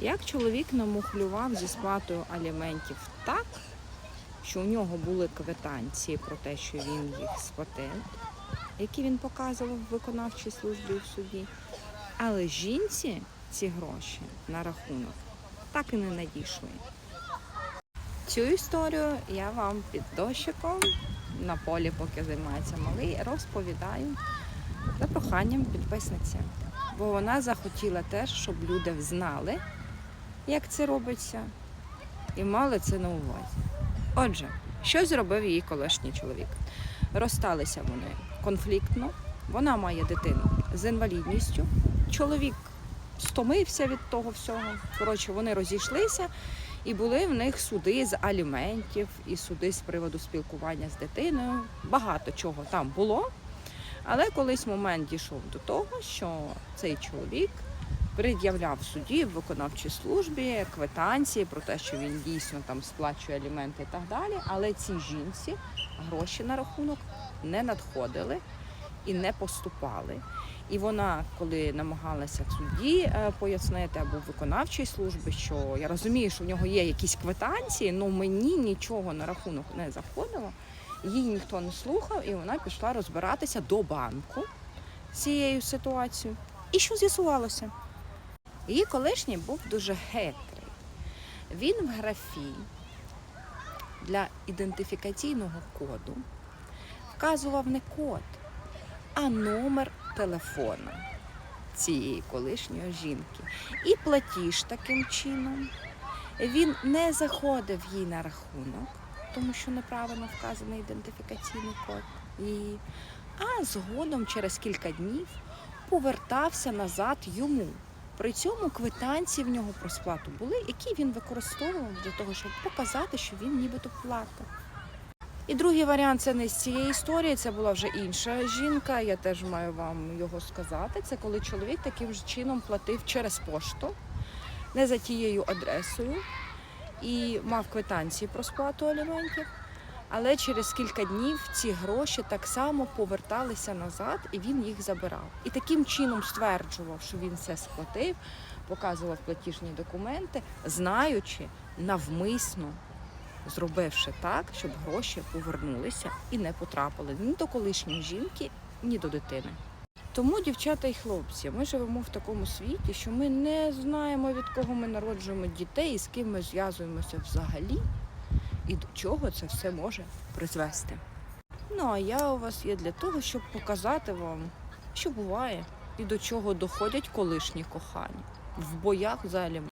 Як чоловік намухлював зі сплатою аліментів так, що у нього були квитанції про те, що він їх сплатив, які він показував в виконавчій службі в суді, але жінці ці гроші на рахунок так і не надійшли. Цю історію я вам під дощиком на полі, поки займається малий, розповідаю за проханням підписниці. Бо вона захотіла теж, щоб люди знали, як це робиться, і мали це на увазі. Отже, що зробив її колишній чоловік? Розсталися вони конфліктно, вона має дитину з інвалідністю, чоловік стомився від того всього. Коротше, вони розійшлися, і були в них суди з аліментів і суди з приводу спілкування з дитиною. Багато чого там було. Але колись момент дійшов до того, що цей чоловік пред'являв суді в виконавчій службі квитанції про те, що він дійсно там сплачує аліменти і так далі. Але цій жінці гроші на рахунок не надходили і не поступали. І вона, коли намагалася в суді е, пояснити або в виконавчій службі, що я розумію, що в нього є якісь квитанції, але мені нічого на рахунок не заходило. Її ніхто не слухав, і вона пішла розбиратися до банку цією ситуацією. І що з'ясувалося? Її колишній був дуже хитрий. Він в графі для ідентифікаційного коду вказував не код, а номер телефона цієї колишньої жінки. І платіж таким чином він не заходив їй на рахунок, тому що неправильно вказаний ідентифікаційний код її, а згодом через кілька днів повертався назад йому. При цьому квитанції в нього про сплату були, які він використовував для того, щоб показати, що він нібито платив. І другий варіант це не з цієї історії, це була вже інша жінка. Я теж маю вам його сказати. Це коли чоловік таким ж чином платив через пошту, не за тією адресою, і мав квитанції про сплату аліментів. Але через кілька днів ці гроші так само поверталися назад, і він їх забирав. І таким чином стверджував, що він все сплатив, показував платіжні документи, знаючи навмисно, зробивши так, щоб гроші повернулися і не потрапили ні до колишньої жінки, ні до дитини. Тому, дівчата і хлопці, ми живемо в такому світі, що ми не знаємо, від кого ми народжуємо дітей і з ким ми зв'язуємося взагалі, до чого це все може призвести. Ну а я у вас є для того, щоб показати вам, що буває і до чого доходять колишні кохання в боях за алімент.